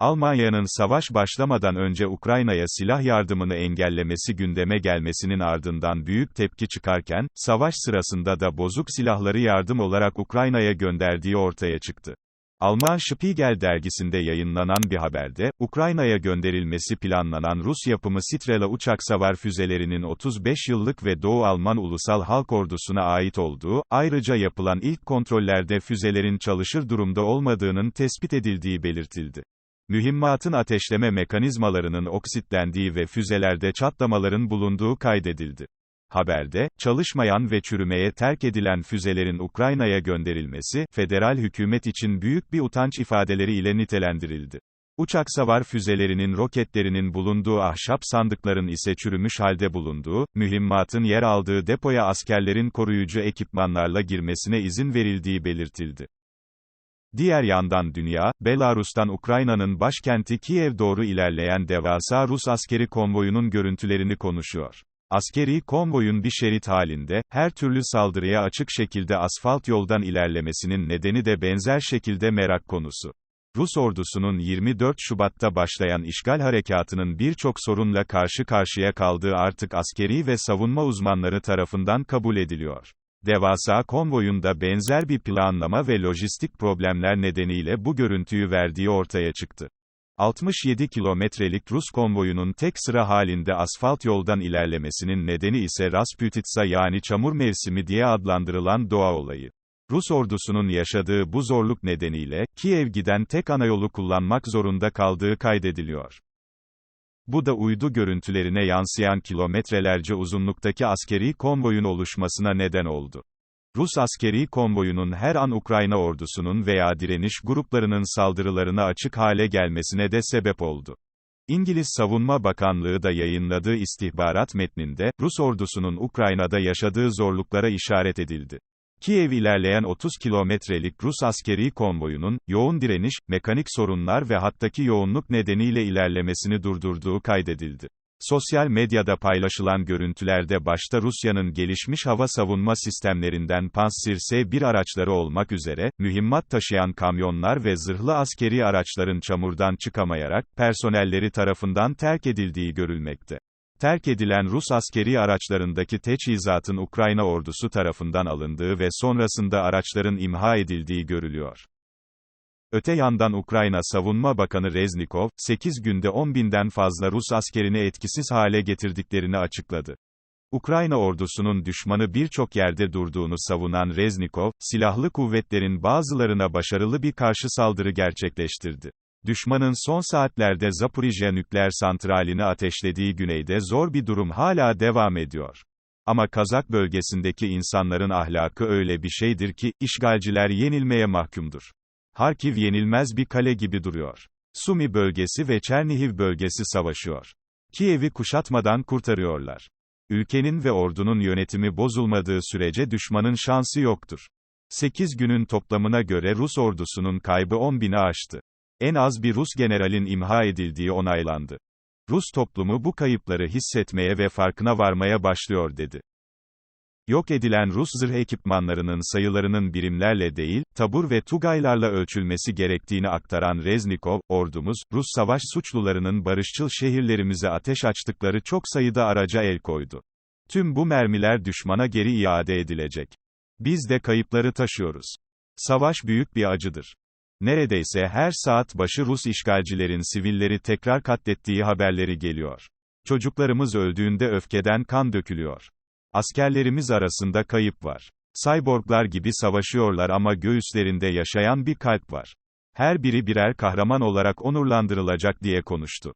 Almanya'nın savaş başlamadan önce Ukrayna'ya silah yardımını engellemesi gündeme gelmesinin ardından büyük tepki çıkarken, savaş sırasında da bozuk silahları yardım olarak Ukrayna'ya gönderdiği ortaya çıktı. Alman Spiegel dergisinde yayınlanan bir haberde, Ukrayna'ya gönderilmesi planlanan Rus yapımı Strela uçak savar füzelerinin 35 yıllık ve Doğu Alman Ulusal Halk Ordusu'na ait olduğu, ayrıca yapılan ilk kontrollerde füzelerin çalışır durumda olmadığının tespit edildiği belirtildi. Mühimmatın ateşleme mekanizmalarının oksitlendiği ve füzelerde çatlamaların bulunduğu kaydedildi. Haberde, çalışmayan ve çürümeye terk edilen füzelerin Ukrayna'ya gönderilmesi, federal hükümet için büyük bir utanç ifadeleri ile nitelendirildi. Uçak savar füzelerinin roketlerinin bulunduğu ahşap sandıkların ise çürümüş halde bulunduğu, mühimmatın yer aldığı depoya askerlerin koruyucu ekipmanlarla girmesine izin verildiği belirtildi. Diğer yandan dünya, Belarus'tan Ukrayna'nın başkenti Kiev doğru ilerleyen devasa Rus askeri konvoyunun görüntülerini konuşuyor. Askeri konvoyun bir şerit halinde, her türlü saldırıya açık şekilde asfalt yoldan ilerlemesinin nedeni de benzer şekilde merak konusu. Rus ordusunun 24 Şubat'ta başlayan işgal harekatının birçok sorunla karşı karşıya kaldığı artık askeri ve savunma uzmanları tarafından kabul ediliyor. Devasa konvoyunda benzer bir planlama ve lojistik problemler nedeniyle bu görüntüyü verdiği ortaya çıktı. 67 kilometrelik Rus konvoyunun tek sıra halinde asfalt yoldan ilerlemesinin nedeni ise Rasputitsa yani çamur mevsimi diye adlandırılan doğa olayı. Rus ordusunun yaşadığı bu zorluk nedeniyle, Kiev giden tek ana yolu kullanmak zorunda kaldığı kaydediliyor. Bu da uydu görüntülerine yansıyan kilometrelerce uzunluktaki askeri konvoyun oluşmasına neden oldu. Rus askeri konvoyunun her an Ukrayna ordusunun veya direniş gruplarının saldırılarına açık hale gelmesine de sebep oldu. İngiliz Savunma Bakanlığı da yayınladığı istihbarat metninde, Rus ordusunun Ukrayna'da yaşadığı zorluklara işaret edildi. Kiev ilerleyen 30 kilometrelik Rus askeri konvoyunun, yoğun direniş, mekanik sorunlar ve hattaki yoğunluk nedeniyle ilerlemesini durdurduğu kaydedildi. Sosyal medyada paylaşılan görüntülerde başta Rusya'nın gelişmiş hava savunma sistemlerinden Pantsir S-1 araçları olmak üzere, mühimmat taşıyan kamyonlar ve zırhlı askeri araçların çamurdan çıkamayarak, personelleri tarafından terk edildiği görülmekte. Terk edilen Rus askeri araçlarındaki teçhizatın Ukrayna ordusu tarafından alındığı ve sonrasında araçların imha edildiği görülüyor. Öte yandan Ukrayna Savunma Bakanı Reznikov, 8 günde 10 binden fazla Rus askerini etkisiz hale getirdiklerini açıkladı. Ukrayna ordusunun düşmanı birçok yerde durduğunu savunan Reznikov, silahlı kuvvetlerin bazılarına başarılı bir karşı saldırı gerçekleştirdi. Düşmanın son saatlerde Zaporijya nükleer santralini ateşlediği güneyde zor bir durum hala devam ediyor. Ama Kazak bölgesindeki insanların ahlakı öyle bir şeydir ki, işgalciler yenilmeye mahkumdur. Harkiv yenilmez bir kale gibi duruyor. Sumi bölgesi ve Çernihiv bölgesi savaşıyor. Kiev'i kuşatmadan kurtarıyorlar. Ülkenin ve ordunun yönetimi bozulmadığı sürece düşmanın şansı yoktur. 8 günün toplamına göre Rus ordusunun kaybı 10 bini aştı. En az bir Rus generalin imha edildiği onaylandı. Rus toplumu bu kayıpları hissetmeye ve farkına varmaya başlıyor dedi. Yok edilen Rus zırh ekipmanlarının sayılarının birimlerle değil, tabur ve tugaylarla ölçülmesi gerektiğini aktaran Reznikov, ordumuz, Rus savaş suçlularının barışçıl şehirlerimize ateş açtıkları çok sayıda araca el koydu. Tüm bu mermiler düşmana geri iade edilecek. Biz de kayıpları taşıyoruz. Savaş büyük bir acıdır. Neredeyse her saat başı Rus işgalcilerin sivilleri tekrar katlettiği haberleri geliyor. Çocuklarımız öldüğünde öfkeden kan dökülüyor. Askerlerimiz arasında kayıp var. Cyborglar gibi savaşıyorlar ama göğüslerinde yaşayan bir kalp var. Her biri birer kahraman olarak onurlandırılacak diye konuştu.